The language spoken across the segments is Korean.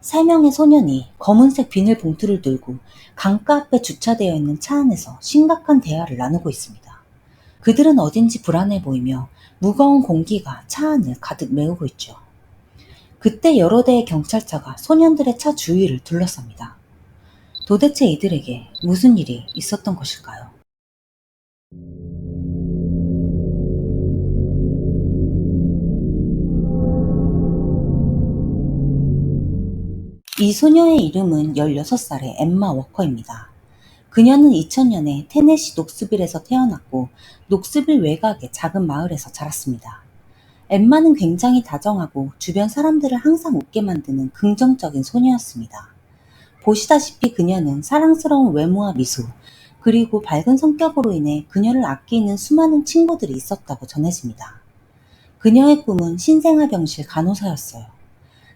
세 명의 소년이 검은색 비닐봉투를 들고 강가 앞에 주차되어 있는 차 안에서 심각한 대화를 나누고 있습니다. 그들은 어딘지 불안해 보이며 무거운 공기가 차 안을 가득 메우고 있죠. 그때 여러 대의 경찰차가 소년들의 차 주위를 둘러쌉니다. 도대체 이들에게 무슨 일이 있었던 것일까요? 이 소녀의 이름은 16살의 엠마 워커입니다. 그녀는 2000년에 테네시 녹스빌에서 태어났고 녹스빌 외곽의 작은 마을에서 자랐습니다. 엠마는 굉장히 다정하고 주변 사람들을 항상 웃게 만드는 긍정적인 소녀였습니다. 보시다시피 그녀는 사랑스러운 외모와 미소, 그리고 밝은 성격으로 인해 그녀를 아끼는 수많은 친구들이 있었다고 전해집니다. 그녀의 꿈은 신생아병실 간호사였어요.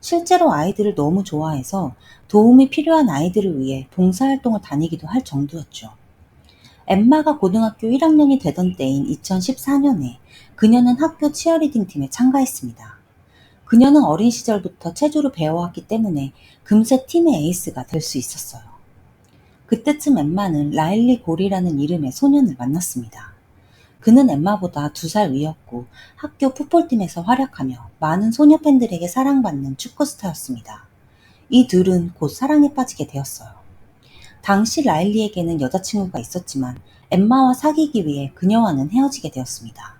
실제로 아이들을 너무 좋아해서 도움이 필요한 아이들을 위해 봉사활동을 다니기도 할 정도였죠. 엠마가 고등학교 1학년이 되던 때인 2014년에 그녀는 학교 치어리딩 팀에 참가했습니다. 그녀는 어린 시절부터 체조를 배워왔기 때문에 금세 팀의 에이스가 될 수 있었어요. 그때쯤 엠마는 라일리 골이라는 이름의 소년을 만났습니다. 그는 엠마보다 두 살 위였고 학교 풋볼팀에서 활약하며 많은 소녀 팬들에게 사랑받는 축구 스타였습니다. 이 둘은 곧 사랑에 빠지게 되었어요. 당시 라일리에게는 여자친구가 있었지만 엠마와 사귀기 위해 그녀와는 헤어지게 되었습니다.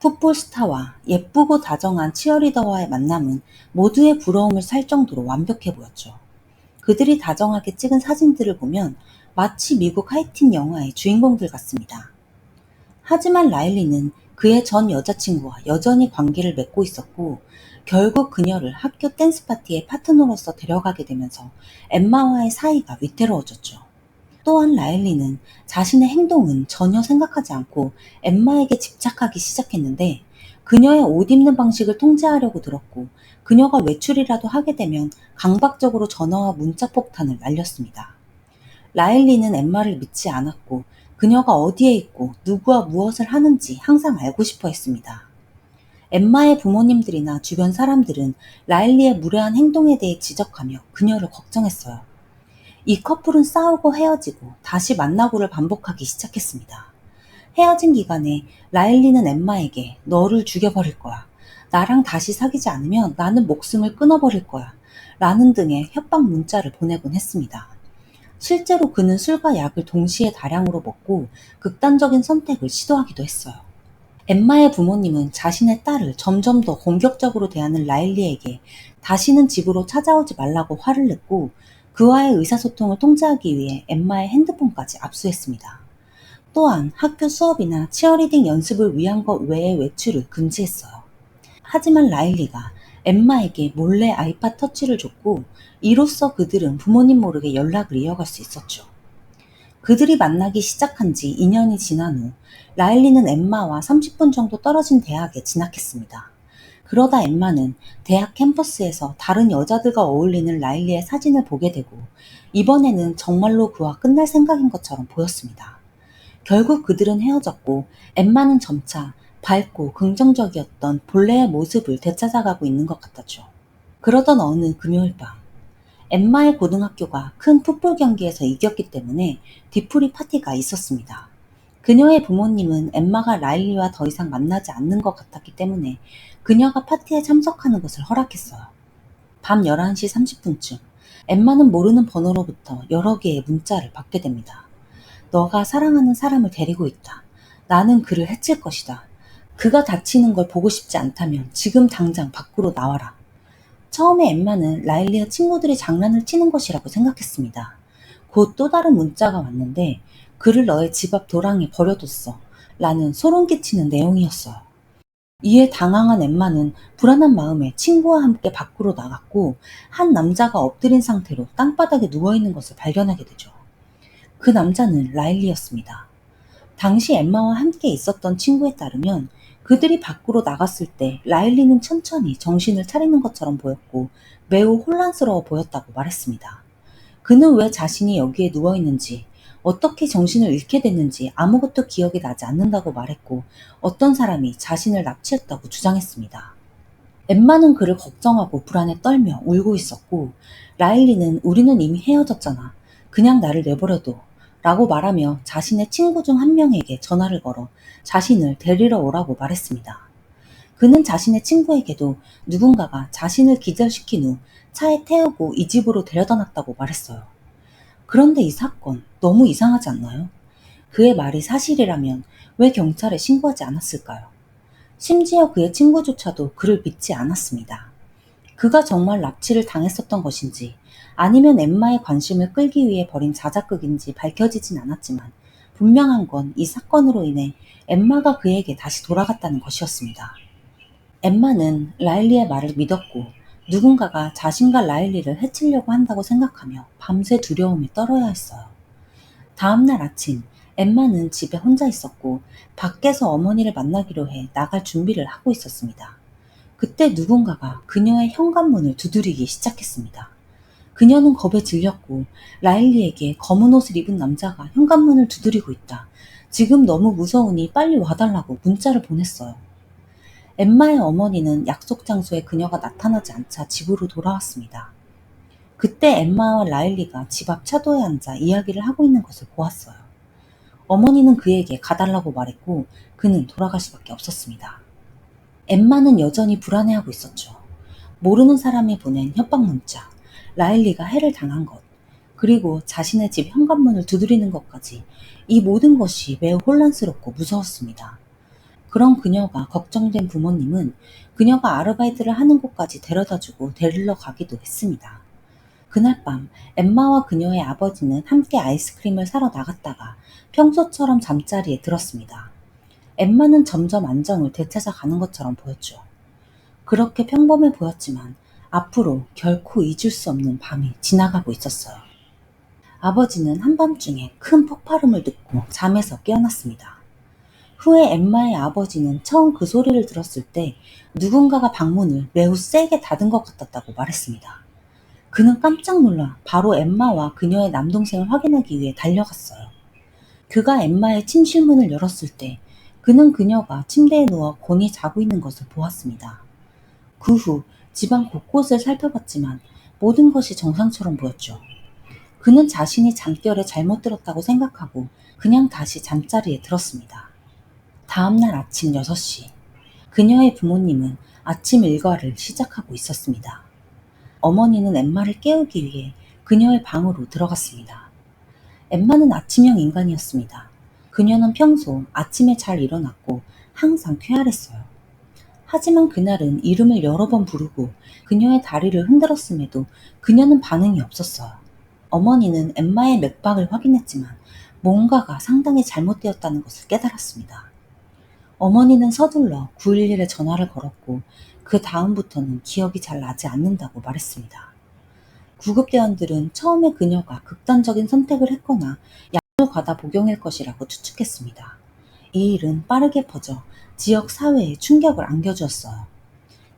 풋볼 스타와 예쁘고 다정한 치어리더와의 만남은 모두의 부러움을 살 정도로 완벽해 보였죠. 그들이 다정하게 찍은 사진들을 보면 마치 미국 하이틴 영화의 주인공들 같습니다. 하지만 라일리는 그의 전 여자친구와 여전히 관계를 맺고 있었고 결국 그녀를 학교 댄스 파티의 파트너로서 데려가게 되면서 엠마와의 사이가 위태로워졌죠. 또한 라일리는 자신의 행동은 전혀 생각하지 않고 엠마에게 집착하기 시작했는데 그녀의 옷 입는 방식을 통제하려고 들었고 그녀가 외출이라도 하게 되면 강박적으로 전화와 문자 폭탄을 날렸습니다. 라일리는 엠마를 믿지 않았고 그녀가 어디에 있고 누구와 무엇을 하는지 항상 알고 싶어 했습니다. 엠마의 부모님들이나 주변 사람들은 라일리의 무례한 행동에 대해 지적하며 그녀를 걱정했어요. 이 커플은 싸우고 헤어지고 다시 만나고를 반복하기 시작했습니다. 헤어진 기간에 라일리는 엠마에게 너를 죽여버릴 거야. 나랑 다시 사귀지 않으면 나는 목숨을 끊어버릴 거야. 라는 등의 협박 문자를 보내곤 했습니다. 실제로 그는 술과 약을 동시에 다량으로 먹고 극단적인 선택을 시도하기도 했어요. 엠마의 부모님은 자신의 딸을 점점 더 공격적으로 대하는 라일리에게 다시는 집으로 찾아오지 말라고 화를 냈고 그와의 의사소통을 통제하기 위해 엠마의 핸드폰까지 압수했습니다. 또한 학교 수업이나 치어리딩 연습을 위한 것 외의 외출을 금지했어요. 하지만 라일리가 엠마에게 몰래 아이팟 터치를 줬고 이로써 그들은 부모님 모르게 연락을 이어갈 수 있었죠. 그들이 만나기 시작한 지 2년이 지난 후 라일리는 엠마와 30분 정도 떨어진 대학에 진학했습니다. 그러다 엠마는 대학 캠퍼스에서 다른 여자들과 어울리는 라일리의 사진을 보게 되고 이번에는 정말로 그와 끝날 생각인 것처럼 보였습니다. 결국 그들은 헤어졌고 엠마는 점차 밝고 긍정적이었던 본래의 모습을 되찾아가고 있는 것 같았죠. 그러던 어느 금요일 밤, 엠마의 고등학교가 큰 풋볼 경기에서 이겼기 때문에 뒤풀이 파티가 있었습니다. 그녀의 부모님은 엠마가 라일리와 더 이상 만나지 않는 것 같았기 때문에 그녀가 파티에 참석하는 것을 허락했어요. 밤 11시 30분쯤 엠마는 모르는 번호로부터 여러 개의 문자를 받게 됩니다. 너가 사랑하는 사람을 데리고 있다. 나는 그를 해칠 것이다. 그가 다치는 걸 보고 싶지 않다면 지금 당장 밖으로 나와라. 처음에 엠마는 라일리와 친구들이 장난을 치는 것이라고 생각했습니다. 곧 또 다른 문자가 왔는데 그를 너의 집 앞 도랑에 버려뒀어. 라는 소름 끼치는 내용이었어요. 이에 당황한 엠마는 불안한 마음에 친구와 함께 밖으로 나갔고 한 남자가 엎드린 상태로 땅바닥에 누워있는 것을 발견하게 되죠. 그 남자는 라일리였습니다. 당시 엠마와 함께 있었던 친구에 따르면 그들이 밖으로 나갔을 때 라일리는 천천히 정신을 차리는 것처럼 보였고 매우 혼란스러워 보였다고 말했습니다. 그는 왜 자신이 여기에 누워 있는지, 어떻게 정신을 잃게 됐는지 아무것도 기억이 나지 않는다고 말했고 어떤 사람이 자신을 납치했다고 주장했습니다. 엠마는 그를 걱정하고 불안에 떨며 울고 있었고 라일리는 우리는 이미 헤어졌잖아. 그냥 나를 내버려둬. 라고 말하며 자신의 친구 중 한 명에게 전화를 걸어 자신을 데리러 오라고 말했습니다. 그는 자신의 친구에게도 누군가가 자신을 기절시킨 후 차에 태우고 이 집으로 데려다 놨다고 말했어요. 그런데 이 사건 너무 이상하지 않나요? 그의 말이 사실이라면 왜 경찰에 신고하지 않았을까요? 심지어 그의 친구조차도 그를 믿지 않았습니다. 그가 정말 납치를 당했었던 것인지 아니면 엠마의 관심을 끌기 위해 벌인 자작극인지 밝혀지진 않았지만 분명한 건 이 사건으로 인해 엠마가 그에게 다시 돌아갔다는 것이었습니다. 엠마는 라일리의 말을 믿었고 누군가가 자신과 라일리를 해치려고 한다고 생각하며 밤새 두려움에 떨어야 했어요. 다음날 아침 엠마는 집에 혼자 있었고 밖에서 어머니를 만나기로 해 나갈 준비를 하고 있었습니다. 그때 누군가가 그녀의 현관문을 두드리기 시작했습니다. 그녀는 겁에 질렸고 라일리에게 검은 옷을 입은 남자가 현관문을 두드리고 있다. 지금 너무 무서우니 빨리 와달라고 문자를 보냈어요. 엠마의 어머니는 약속 장소에 그녀가 나타나지 않자 집으로 돌아왔습니다. 그때 엠마와 라일리가 집 앞 차도에 앉아 이야기를 하고 있는 것을 보았어요. 어머니는 그에게 가달라고 말했고 그는 돌아갈 수밖에 없었습니다. 엠마는 여전히 불안해하고 있었죠. 모르는 사람이 보낸 협박 문자, 라일리가 해를 당한 것, 그리고 자신의 집 현관문을 두드리는 것까지 이 모든 것이 매우 혼란스럽고 무서웠습니다. 그런 그녀가 걱정된 부모님은 그녀가 아르바이트를 하는 곳까지 데려다주고 데리러 가기도 했습니다. 그날 밤 엠마와 그녀의 아버지는 함께 아이스크림을 사러 나갔다가 평소처럼 잠자리에 들었습니다. 엠마는 점점 안정을 되찾아가는 것처럼 보였죠. 그렇게 평범해 보였지만 앞으로 결코 잊을 수 없는 밤이 지나가고 있었어요. 아버지는 한밤중에 큰 폭발음을 듣고 잠에서 깨어났습니다. 후에 엠마의 아버지는 처음 그 소리를 들었을 때 누군가가 방문을 매우 세게 닫은 것 같았다고 말했습니다. 그는 깜짝 놀라 바로 엠마와 그녀의 남동생을 확인하기 위해 달려갔어요. 그가 엠마의 침실문을 열었을 때 그는 그녀가 침대에 누워 곤히 자고 있는 것을 보았습니다. 그 후 집안 곳곳을 살펴봤지만 모든 것이 정상처럼 보였죠. 그는 자신이 잠결에 잘못 들었다고 생각하고 그냥 다시 잠자리에 들었습니다. 다음날 아침 6시, 그녀의 부모님은 아침 일과를 시작하고 있었습니다. 어머니는 엠마를 깨우기 위해 그녀의 방으로 들어갔습니다. 엠마는 아침형 인간이었습니다. 그녀는 평소 아침에 잘 일어났고 항상 쾌활했어요. 하지만 그날은 이름을 여러 번 부르고 그녀의 다리를 흔들었음에도 그녀는 반응이 없었어요. 어머니는 엠마의 맥박을 확인했지만 뭔가가 상당히 잘못되었다는 것을 깨달았습니다. 어머니는 서둘러 911에 전화를 걸었고 그 다음부터는 기억이 잘 나지 않는다고 말했습니다. 구급대원들은 처음에 그녀가 극단적인 선택을 했거나 과다 복용일 것이라고 추측했습니다. 이 일은 빠르게 퍼져 지역 사회에 충격을 안겨주었어요.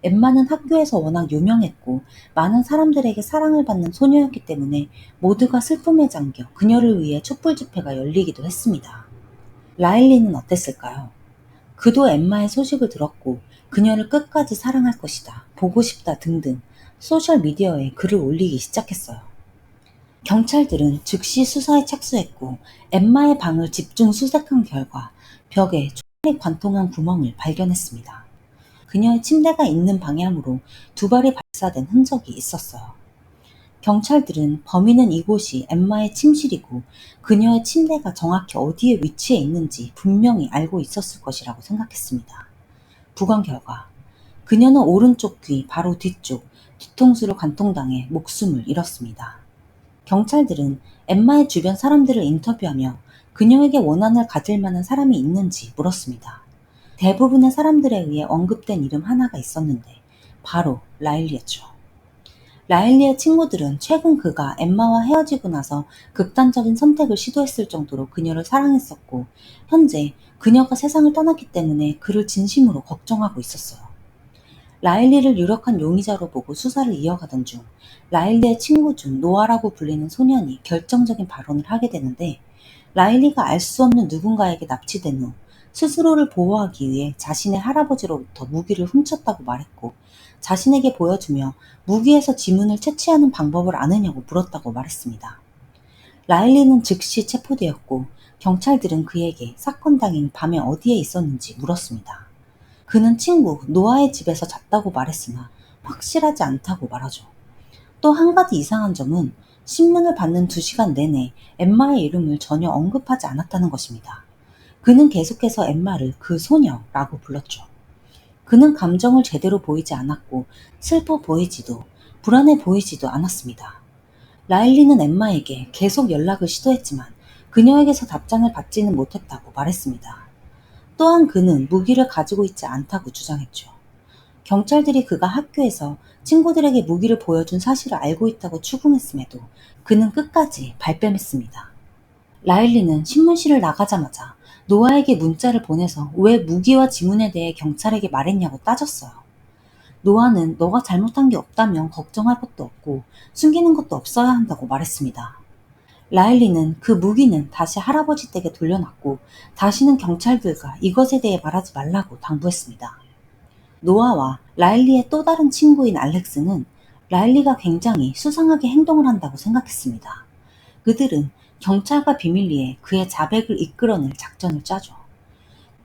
엠마는 학교에서 워낙 유명했고 많은 사람들에게 사랑을 받는 소녀였기 때문에 모두가 슬픔에 잠겨 그녀를 위해 촛불 집회가 열리기도 했습니다. 라일리는 어땠을까요? 그도 엠마의 소식을 들었고 그녀를 끝까지 사랑할 것이다, 보고 싶다 등등 소셜미디어에 글을 올리기 시작했어요. 경찰들은 즉시 수사에 착수했고 엠마의 방을 집중 수색한 결과 벽에 총알이 관통한 구멍을 발견했습니다. 그녀의 침대가 있는 방향으로 두 발이 발사된 흔적이 있었어요. 경찰들은 범인은 이곳이 엠마의 침실이고 그녀의 침대가 정확히 어디에 위치해 있는지 분명히 알고 있었을 것이라고 생각했습니다. 부검 결과 그녀는 오른쪽 귀 바로 뒤쪽 뒤통수를 관통당해 목숨을 잃었습니다. 경찰들은 엠마의 주변 사람들을 인터뷰하며 그녀에게 원한을 가질 만한 사람이 있는지 물었습니다. 대부분의 사람들에 의해 언급된 이름 하나가 있었는데 바로 라일리였죠. 라일리의 친구들은 최근 그가 엠마와 헤어지고 나서 극단적인 선택을 시도했을 정도로 그녀를 사랑했었고 현재 그녀가 세상을 떠났기 때문에 그를 진심으로 걱정하고 있었어요. 라일리를 유력한 용의자로 보고 수사를 이어가던 중 라일리의 친구 중 노아라고 불리는 소년이 결정적인 발언을 하게 되는데 라일리가 알 수 없는 누군가에게 납치된 후 스스로를 보호하기 위해 자신의 할아버지로부터 무기를 훔쳤다고 말했고 자신에게 보여주며 무기에서 지문을 채취하는 방법을 아느냐고 물었다고 말했습니다. 라일리는 즉시 체포되었고 경찰들은 그에게 사건 당일 밤에 어디에 있었는지 물었습니다. 그는 친구 노아의 집에서 잤다고 말했으나 확실하지 않다고 말하죠. 또 한 가지 이상한 점은 신문을 받는 두 시간 내내 엠마의 이름을 전혀 언급하지 않았다는 것입니다. 그는 계속해서 엠마를 그 소녀라고 불렀죠. 그는 감정을 제대로 보이지 않았고 슬퍼 보이지도 불안해 보이지도 않았습니다. 라일리는 엠마에게 계속 연락을 시도했지만 그녀에게서 답장을 받지는 못했다고 말했습니다. 또한 그는 무기를 가지고 있지 않다고 주장했죠. 경찰들이 그가 학교에서 친구들에게 무기를 보여준 사실을 알고 있다고 추궁했음에도 그는 끝까지 발뺌했습니다. 라일리는 신문실을 나가자마자 노아에게 문자를 보내서 왜 무기와 지문에 대해 경찰에게 말했냐고 따졌어요. 노아는 너가 잘못한 게 없다면 걱정할 것도 없고 숨기는 것도 없어야 한다고 말했습니다. 라일리는 그 무기는 다시 할아버지 댁에 돌려놨고 다시는 경찰들과 이것에 대해 말하지 말라고 당부했습니다. 노아와 라일리의 또 다른 친구인 알렉스는 라일리가 굉장히 수상하게 행동을 한다고 생각했습니다. 그들은 경찰과 비밀리에 그의 자백을 이끌어낼 작전을 짜죠.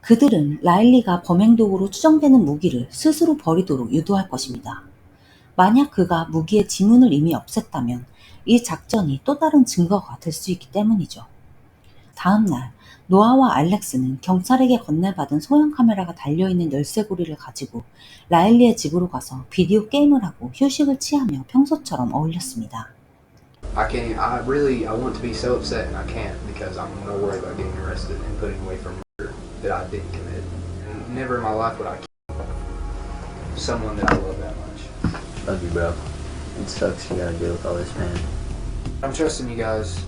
그들은 라일리가 범행 도구로 추정되는 무기를 스스로 버리도록 유도할 것입니다. 만약 그가 무기의 지문을 이미 없앴다면 이 작전이 또 다른 증거가 될 수 있기 때문이죠. 다음 날 노아와 알렉스는 경찰에게 건네받은 소형 카메라가 달려있는 열쇠고리를 가지고 라일리의 집으로 가서 비디오 게임을 하고 휴식을 취하며 평소처럼 어울렸습니다. I can't. I really. I want to be so upset and I can't because I'm more worried about getting arrested and putting away for murder that I didn't commit. Never in my life would I kill someone that I love that much. Love you, bro. It sucks you gotta deal with all this, man. I'm trusting you guys,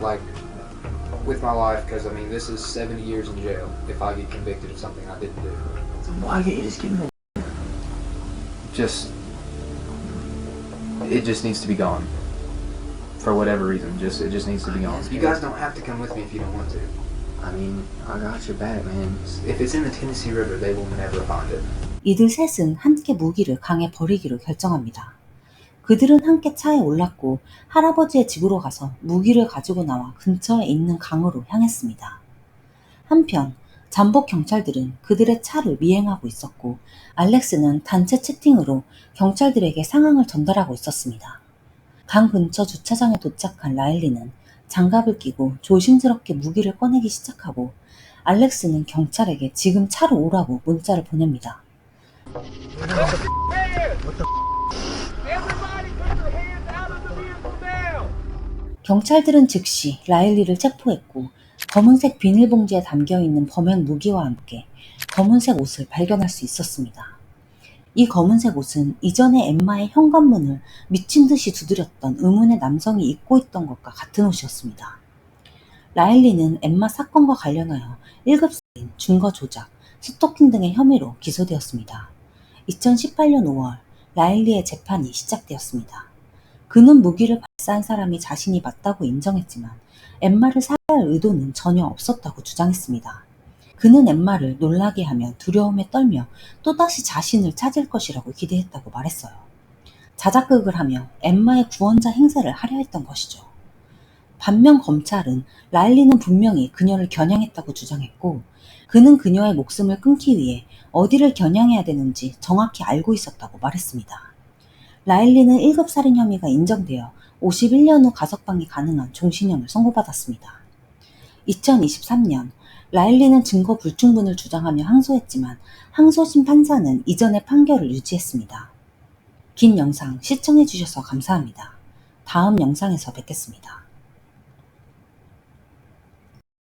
like, with my life because I mean this is 70 years in jail if I get convicted of something I didn't do. Why can't you just give me Just. It just needs to be gone. For whatever reason, just it just needs to be gone. You guys don't have to come with me if you don't want to. I mean, I got your back, man. If it's in the Tennessee River, they will never find it. 이들 셋은 함께 무기를 강에 버리기로 결정합니다. 그들은 함께 차에 올랐고 할아버지의 집으로 가서 무기를 가지고 나와 근처에 있는 강으로 향했습니다. 한편 잠복 경찰들은 그들의 차를 미행하고 있었고 알렉스는 단체 채팅으로 경찰들에게 상황을 전달하고 있었습니다. 강 근처 주차장에 도착한 라일리는 장갑을 끼고 조심스럽게 무기를 꺼내기 시작하고 알렉스는 경찰에게 지금 차로 오라고 문자를 보냅니다. 경찰들은 즉시 라일리를 체포했고 검은색 비닐봉지에 담겨 있는 범행 무기와 함께 검은색 옷을 발견할 수 있었습니다. 이 검은색 옷은 이전에 엠마의 현관문을 미친 듯이 두드렸던 의문의 남성이 입고 있던 것과 같은 옷이었습니다. 라일리는 엠마 사건과 관련하여 1급 살인, 증거 조작, 스토킹 등의 혐의로 기소되었습니다. 2018년 5월 라일리의 재판이 시작되었습니다. 그는 무기를 발사한 사람이 자신이 맞다고 인정했지만 엠마를 살해할 의도는 전혀 없었다고 주장했습니다. 그는 엠마를 놀라게 하며 두려움에 떨며 또다시 자신을 찾을 것이라고 기대했다고 말했어요. 자작극을 하며 엠마의 구원자 행세를 하려 했던 것이죠. 반면 검찰은 라일리는 분명히 그녀를 겨냥했다고 주장했고 그는 그녀의 목숨을 끊기 위해 어디를 겨냥해야 되는지 정확히 알고 있었다고 말했습니다. 라일리는 1급 살인 혐의가 인정되어 51년 후 가석방이 가능한 종신형을 선고받았습니다. 2023년 라일리는 증거 불충분을 주장하며 항소했지만 항소심 판사는 이전의 판결을 유지했습니다. 긴 영상 시청해주셔서 감사합니다. 다음 영상에서 뵙겠습니다.